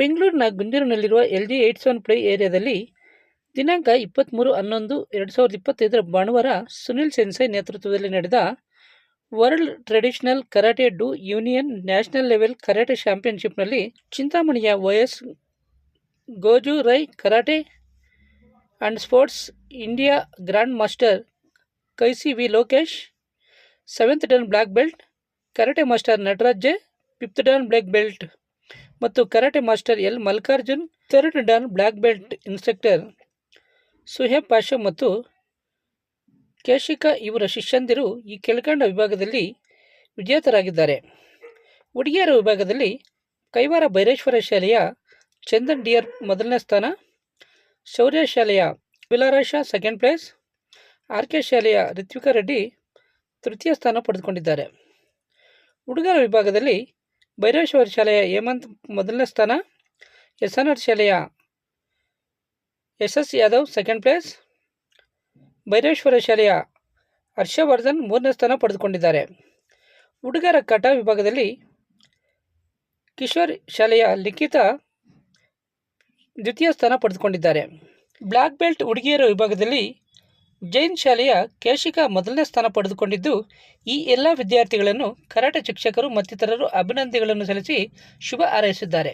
ಬೆಂಗಳೂರಿನ ಗುಂಜೂರಿನಲ್ಲಿರುವ L G eight seven play ಏರಿಯಾದಲ್ಲಿ ದಿನಾಂಕ ಇಪ್ಪತ್ತ್ಮೂರು ಹನ್ನೊಂದು ಎರಡು ಸಾವಿರದ ಇಪ್ಪತ್ತೈದರ ಭಾನುವಾರ ಸುನಿಲ್ ಸೆನ್ಸೈ ನೇತೃತ್ವದಲ್ಲಿ ನಡೆದ world traditional karate do union national level karate ಚಾಂಪಿಯನ್ಶಿಪ್ನಲ್ಲಿ ಚಿಂತಾಮಣಿಯ ವಯಸ್ Goju Ryu karate and sports India grand master ಕೈಸಿ V Lokesh, seventh dan black belt, karate master Nataraj fifth dan black belt. ಮತ್ತು karate master L. Malkarjun third dan black belt instructor Suheb Pasha ಮತ್ತು ಕೇಶಿಕಾ ಇವರ ಶಿಷ್ಯಂದಿರು ಈ ಕೆಳಕಂಡ ವಿಭಾಗದಲ್ಲಿ ವಿಜೇತರಾಗಿದ್ದಾರೆ. ಹುಡುಗಿಯರ ವಿಭಾಗದಲ್ಲಿ ಕೈವಾರ ಭೈರೇಶ್ವರ ಶಾಲೆಯ Chandan dear ಮೊದಲನೇ ಸ್ಥಾನ, ಶೌರ್ಯ ಶಾಲೆಯ ಬಿಲಾರಾಶ ಸೆಕೆಂಡ್ ಪ್ಲೇಸ್ ಆರ್ ಕೆ ಶಾಲೆಯ ರಿತ್ವಿಕಾ ರೆಡ್ಡಿ ತೃತೀಯ ಸ್ಥಾನ ಪಡೆದುಕೊಂಡಿದ್ದಾರೆ. ಹುಡುಗರ ವಿಭಾಗದಲ್ಲಿ ಭೈರವೇಶ್ವರ ಶಾಲೆಯ ಹೇಮಂತ್ ಮೊದಲನೇ ಸ್ಥಾನ ಎಸ್ ಎನ್ ಆರ್ ಶಾಲೆಯ S S Yadav second place Bhairaveshwara ಶಾಲೆಯ ಹರ್ಷವರ್ಧನ್ ಮೂರನೇ ಸ್ಥಾನ ಪಡೆದುಕೊಂಡಿದ್ದಾರೆ. ಹುಡುಗರ ಕಟ ವಿಭಾಗದಲ್ಲಿ ಕಿಶೋರ್ ಶಾಲೆಯ ಲಿಖಿತ ದ್ವಿತೀಯ ಸ್ಥಾನ ಪಡೆದುಕೊಂಡಿದ್ದಾರೆ. ಬ್ಲ್ಯಾಕ್ ಬೆಲ್ಟ್ ಹುಡುಗಿಯರ ವಿಭಾಗದಲ್ಲಿ ಜೈನ್ ಶಾಲೆಯ ಕೇಶಿಕಾ ಮೊದಲನೇ ಸ್ಥಾನ ಪಡೆದುಕೊಂಡಿದ್ದು, ಈ ಎಲ್ಲ ವಿದ್ಯಾರ್ಥಿಗಳನ್ನು ಕರಾಟೆ ಶಿಕ್ಷಕರು ಮತ್ತಿತರರು ಅಭಿನಂದನೆಗಳನ್ನು ಸಲ್ಲಿಸಿ ಶುಭ ಹಾರೈಸಿದ್ದಾರೆ.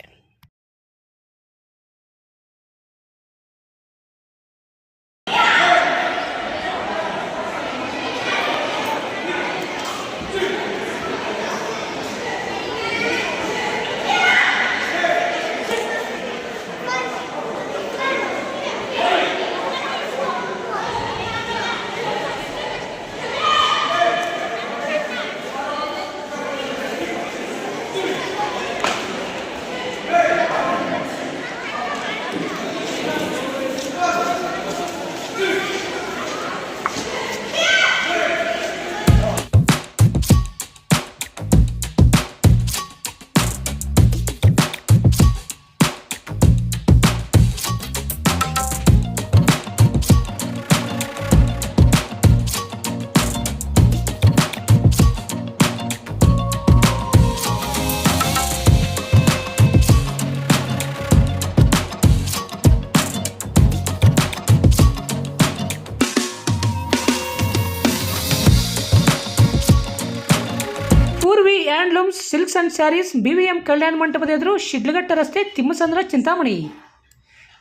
Handlooms silks and sarees B V M ಕಲ್ಯಾಣ ಮಂಟಪದ ಎದುರು ಶಿಡ್ಲಘಟ್ಟ ರಸ್ತೆ ತಿಮ್ಮಸಂದ್ರ ಚಿಂತಾಮಣಿ.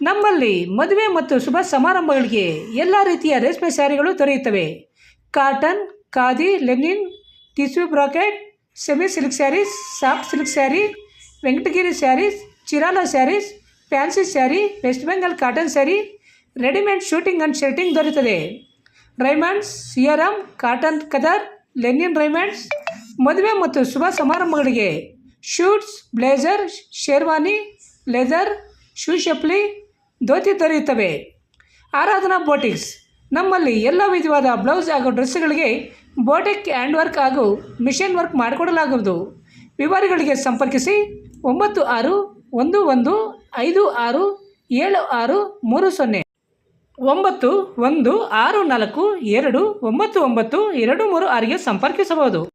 ನಮ್ಮಲ್ಲಿ ಮದುವೆ ಮತ್ತು ಶುಭ ಸಮಾರಂಭಗಳಿಗೆ ಎಲ್ಲ ರೀತಿಯ ರೇಷ್ಮೆ ಸ್ಯಾರಿಗಳು ದೊರೆಯುತ್ತವೆ. Cotton, khadi, linen, tissue brocade, semi silk sarees, soft silk sari, Venkatagiri sarees, Chirala sarees, fancy sari, West Bengal cotton sari, readymade suiting and shirting ದೊರೆಯುತ್ತದೆ. Raymonds, Siyaram, cotton khadar, linen Raymonds ಮದುವೆ ಮತ್ತು ಶುಭ ಸಮಾರಂಭಗಳಿಗೆ suits, blazer, sherwani, leather, shoe ಚಪ್ಪಲಿ ಧೋತಿ ದೊರೆಯುತ್ತವೆ. ಆರಾಧನಾ ಬೋಟಿಕ್ಸ್. ನಮ್ಮಲ್ಲಿ ಎಲ್ಲ ವಿಧವಾದ ಬ್ಲೌಸ್ ಹಾಗೂ ಡ್ರೆಸ್ಗಳಿಗೆ ಬೋಟಿಕ್ ಹ್ಯಾಂಡ್ ವರ್ಕ್ ಹಾಗೂ ಮಿಷನ್ ವರ್ಕ್ ಮಾಡಿಕೊಡಲಾಗುವುದು. ವಿವರಗಳಿಗೆ ಸಂಪರ್ಕಿಸಿ ಒಂಬತ್ತು ಆರು ಒಂದು ಒಂದು ಐದು ಆರು ಏಳು ಆರು ಮೂರು ಸೊನ್ನೆ. ಒಂಬತ್ತು ಒಂದು ಆರು ನಾಲ್ಕು ಎರಡು ಒಂಬತ್ತು ಒಂಬತ್ತು ಎರಡು ಮೂರು ಆರಿಗೆ ಸಂಪರ್ಕಿಸಬಹುದು.